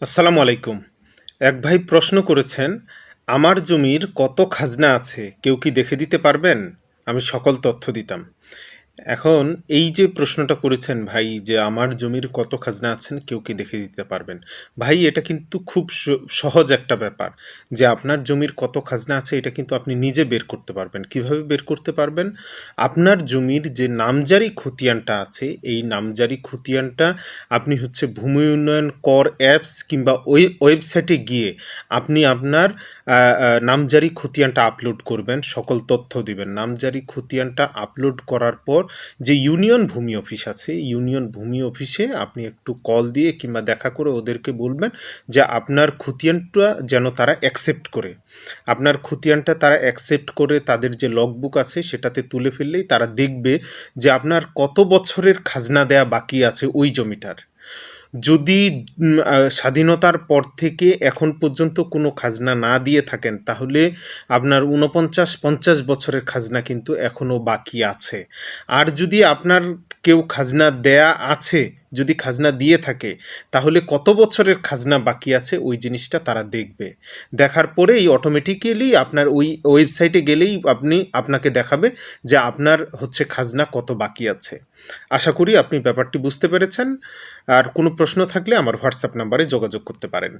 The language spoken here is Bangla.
আসসালামু আলাইকুম। এক ভাই প্রশ্ন করেছেন, আমার জমির কত খাজনা আছে? কেউ কি দেখে দিতে পারবেন? আমি সকল তথ্য দিতাম। এখন এই যে প্রশ্নটা করেছেন ভাই যে আমার জমির কত খাজনা আছেন, কেউ কি দেখে দিতে পারবেন? ভাই, এটা কিন্তু খুব সহজ একটা ব্যাপার যে আপনার জমির কত খাজনা আছে, এটা কিন্তু আপনি নিজে বের করতে পারবেন। কীভাবে বের করতে পারবেন? আপনার জমির যে নামজারি খতিয়ানটা আছে, এই নামজারি খতিয়ানটা আপনি হচ্ছে ভূমি উন্নয়ন কর অ্যাপস কিংবা ওই ওয়েবসাইটে গিয়ে আপনি আপনার নামজারি খতিয়ানটা আপলোড করবেন, সকল তথ্য দিবেন। নামজারি খতিয়ানটা আপলোড করার পর যে ইউনিয়ন ভূমি অফিস আছে, ইউনিয়ন ভূমি অফিসে আপনি একটু কল দিয়ে কিংবা দেখা করে ওদেরকে বলবেন যে আপনার খুতিয়ানটা যেন তারা অ্যাকসেপ্ট করে। আপনার খুতিয়ানটা তারা অ্যাকসেপ্ট করে, তাদের যে লগবুক আছে সেটাতে তুলে ফেললেই তারা দেখবে যে আপনার কত বছরের খাজনা দেয়া বাকি আছে ওই জমিটার। যদি স্বাধীনতার পর থেকে এখন পর্যন্ত কোনো খাজনা না দিয়ে থাকেন, তাহলে আপনার উনপঞ্চাশ পঞ্চাশ বছরের খাজনা কিন্তু এখনও বাকি আছে। আর যদি আপনার কেউ খাজনা দেয়া আছে যদি খাজনা দিয়ে থাকে, তাহলে কত বছরের খাজনা বাকি আছে ওই জিনিসটা তারা দেখবে। দেখার পরেই অটোমেটিক্যালি আপনার ওই ওয়েবসাইটে গেলেই আপনি, আপনাকে দেখাবে যে আপনার হচ্ছে খাজনা কত বাকি আছে। আশা করি আপনি ব্যাপারটি বুঝতে পেরেছেন। আর কোনো প্রশ্ন থাকলে আমার হোয়াটসঅ্যাপ নাম্বারে যোগাযোগ করতে পারেন।